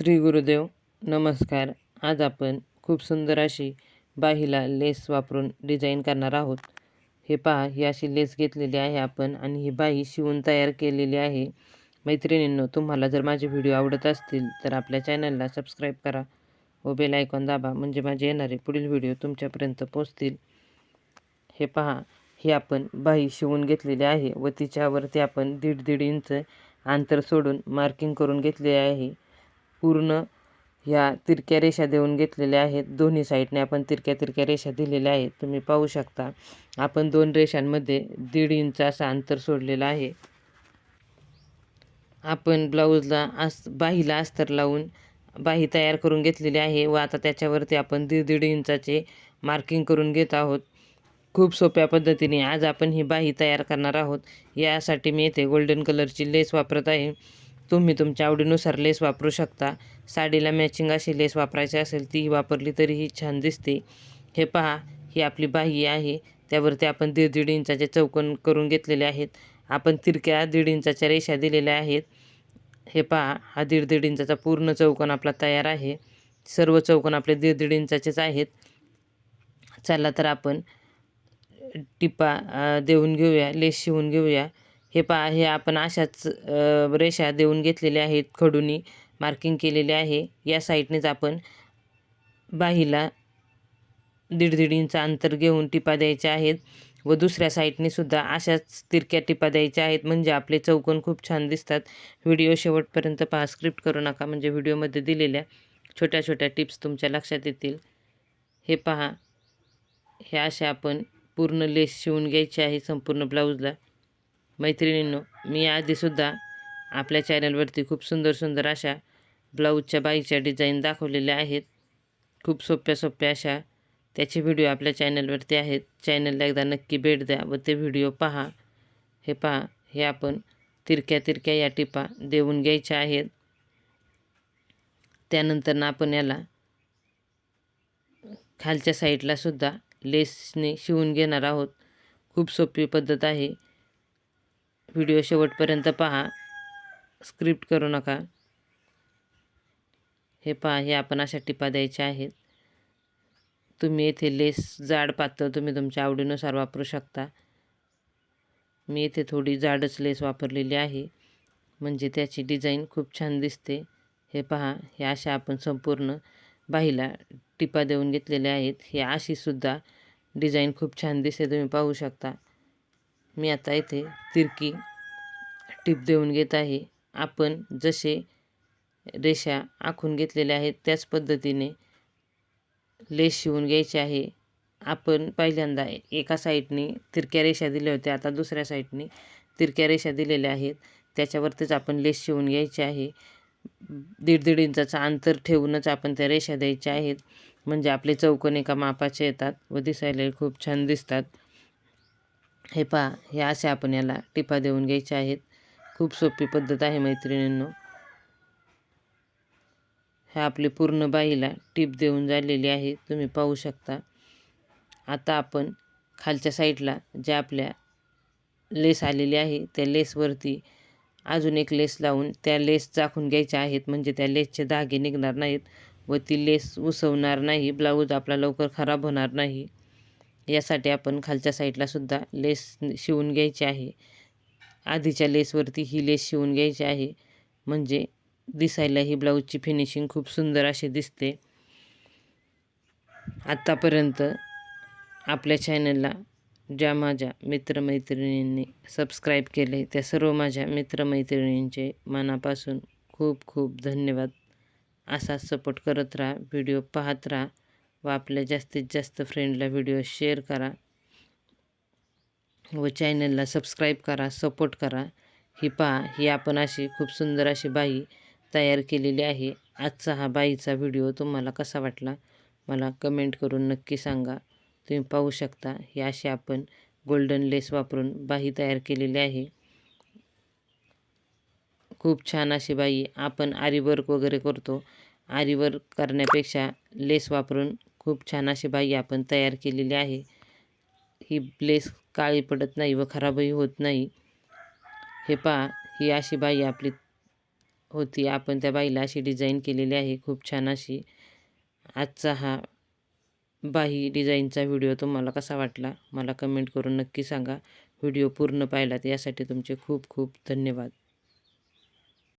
श्री गुरुदेव नमस्कार. आज आपण खूप सुंदर अशी बाहीला लेस वापरून डिझाईन करणार आहोत. हे पहा ही अशी लेस घेतलेली आहे आपण आणि ही बाही शिवून तयार केलेली आहे. मैत्रिणींनो तुम्हाला जर माझे व्हिडिओ आवडत असतील तर आपल्या चॅनलला सबस्क्राईब करा व बेल आयकॉन दाबा म्हणजे माझे येणारे पुढील व्हिडिओ तुमच्यापर्यंत पोचतील हे पहा ही आपण बाही शिवून घेतलेली आहे व तिच्यावरती आपण दीड दीड इंच अंतर सोडून मार्किंग करून घेतले आहे. पूर्ण ह्या तिरक्या रेषा देऊन घेतलेल्या आहेत. दोन्ही साईडने आपण तिरक्या तिरक्या रेषा दिलेल्या आहेत. तुम्ही पाहू शकता आपण दोन रेषांमध्ये दीड इंच असं अंतर सोडलेलं आहे. आपण ब्लाऊजला आस बाहीला अस्तर लावून बाही तयार करून घेतलेली आहे व आता त्याच्यावरती आपण दीड दीड इंचाचे मार्किंग करून घेत आहोत. खूप सोप्या पद्धतीने आज आपण ही बाही तयार करणार आहोत. यासाठी मी येथे गोल्डन कलरची लेस वापरत आहे. तुम्ही तुमच्या आवडीनुसार लेस वापरू शकता. साडीला मॅचिंग अशी लेस वापरायची असेल तीही वापरली तरीही छान दिसते. हे पहा ही आपली बाही आहे. त्यावरती आपण दीड दीड इंचाचे चौकन करून घेतलेले आहेत. आपण तिरक्या दीड इंचाच्या रेषा दिलेल्या आहेत. हे पहा हा दीड दीड इंचाचा पूर्ण चौकन आपला तयार आहे. सर्व चौकन आपले दीड दीड इंचाचेच आहेत. चला तर आपण टिपा देऊन घेऊया लेस शिवून घेऊया. हे पहा हे आपण अशाच रेषा देऊन घेतलेल्या आहेत खडूनी मार्किंग केलेले आहे. या साईडनेच आपण बाहीला दीड दीड इंच अंतर घेऊन टिपा द्यायच्या आहेत व दुसऱ्या साईडने सुद्धा अशाच तिरक्या टिपा द्यायच्या आहेत. म्हणजे आपले चौकोन खूप छान दिसतात. व्हिडिओ शेवटपर्यंत पहा स्क्रिप्ट करू नका. म्हणजे व्हिडिओमध्ये दिलेल्या छोट्या छोट्या टिप्स तुमच्या लक्षात येतील. हे पहा हे असे आपण पूर्ण लेस शिवून घ्यायचे आहे संपूर्ण ब्लाऊजला. मैत्रिणींनो मी आधीसुद्धा आपल्या चॅनलवरती खूप सुंदर सुंदर अशा ब्लाऊजच्या बाईच्या डिझाईन दाखवलेल्या आहेत. खूप सोप्या सोप्या अशा त्याचे व्हिडिओ आपल्या चॅनलवरती आहेत. चॅनलला एकदा नक्की भेट द्या व ते व्हिडिओ पहा. हे पहा हे आपण तिरक्या तिरक्या या टिपा देऊन घ्यायच्या आहेत. त्यानंतर ना आपण याला खालच्या साईडलासुद्धा लेसने शिवून घेणार आहोत. खूप सोपी पद्धत आहे. व्हिडिओ शेवटपर्यंत पहा. स्क्रिप्ट करू नका. हे पहा हे आपण अशा टिपा द्यायच्या आहेत. तुम्ही येथे लेस जाड पातळ तुम्ही तुमच्या आवडीनुसार वापरू शकता. मी येथे थोडी जाडच लेस वापरलेली आहे. म्हणजे त्याची डिझाईन खूप छान दिसते. हे पहा हे अशा आपण संपूर्ण बाहीला टिपा देऊन घेतलेले आहेत. हे अशीसुद्धा डिझाईन खूप छान दिसते तुम्ही पाहू शकता. मी आता इथे तिरकी टिप देऊन घेत आहे. आपण जसे रेषा आखून घेतलेल्या आहेत त्याच पद्धतीने लेस शिवून घ्यायचे आहे. आपण पहिल्यांदा एका साईडने तिरक्या रेषा दिल्या होत्या आता दुसऱ्या साईडने तिरक्या रेषा दिलेल्या आहेत. त्याच्यावरतीच आपण लेस शिवून घ्यायचे आहे. दीड दीड इंचाचं अंतर ठेवूनच आपण त्या रेषा द्यायच्या आहेत. म्हणजे आपले चौकोन एका मापाचे येतात व दिसायलाही खूप छान दिसतात. हे पहा हे असे आपण याला टिपा देऊन घ्यायच्या आहेत. खूप सोपी पद्धत आहे मैत्रिणींनो. ह्या आपली पूर्ण बाईला टीप देऊन झालेली आहे. तुम्ही पाहू शकता. आता आपण खालच्या साईडला ज्या आपल्या लेस आलेली आहे त्या लेसवरती अजून एक लेस लावून त्या लेस चाखून घ्यायच्या आहेत. म्हणजे त्या लेसचे धागे निघणार नाहीत व ती लेस उसवणार नाही. ब्लाऊज आपला लवकर खराब होणार नाही. यासाठी आपण खालच्या साईडला सुद्धा लेस शिवून घ्यायची आहे. आधीच्या लेसवरती ही लेस शिवून घ्यायची आहे. म्हणजे दिसायला ही ब्लाऊजची फिनिशिंग खूप सुंदर अशी दिसते. आत्तापर्यंत आपल्या चॅनलला ज्या माझ्या मित्रमैत्रिणींनी सबस्क्राईब केले त्या सर्व माझ्या मित्रमैत्रिणींचे मनापासून खूप खूप धन्यवाद. असाच सपोर्ट करत राहा व्हिडिओ पाहत राहा. व आपल्या जास्तीत जास्त फ्रेंडला व्हिडिओ शेअर करा. व चॅनलला सबस्क्राईब करा सपोर्ट करा. ही पहा ही आपण अशी खूप सुंदर अशी बाई तयार केलेली आहे. आजचा हा बाईचा व्हिडिओ तुम्हाला कसा वाटला? मला कमेंट करून नक्की सांगा. तुम्ही पाहू शकता ही अशी आपण गोल्डन लेस वापरून बाई तयार केलेली आहे. खूप छान अशी बाई आपण आरी वर्क वगैरे करतो. आरी वर्क करण्यापेक्षा लेस वापरून खूप छान अशी बाई आपण तयार केलेली आहे. ही ब्लेस काळी पडत नाही व खराबही होत नाही. हे पहा ही अशी बाई आपली होती. आपण त्या बाईला अशी डिझाईन केलेली आहे. खूप छान अशी. आजचा हा बाही डिझाईनचा व्हिडिओ तुम्हाला कसा वाटला? मला कमेंट करून नक्की सांगा. व्हिडिओ पूर्ण पाहिलात यासाठी तुमचे खूप खूप धन्यवाद.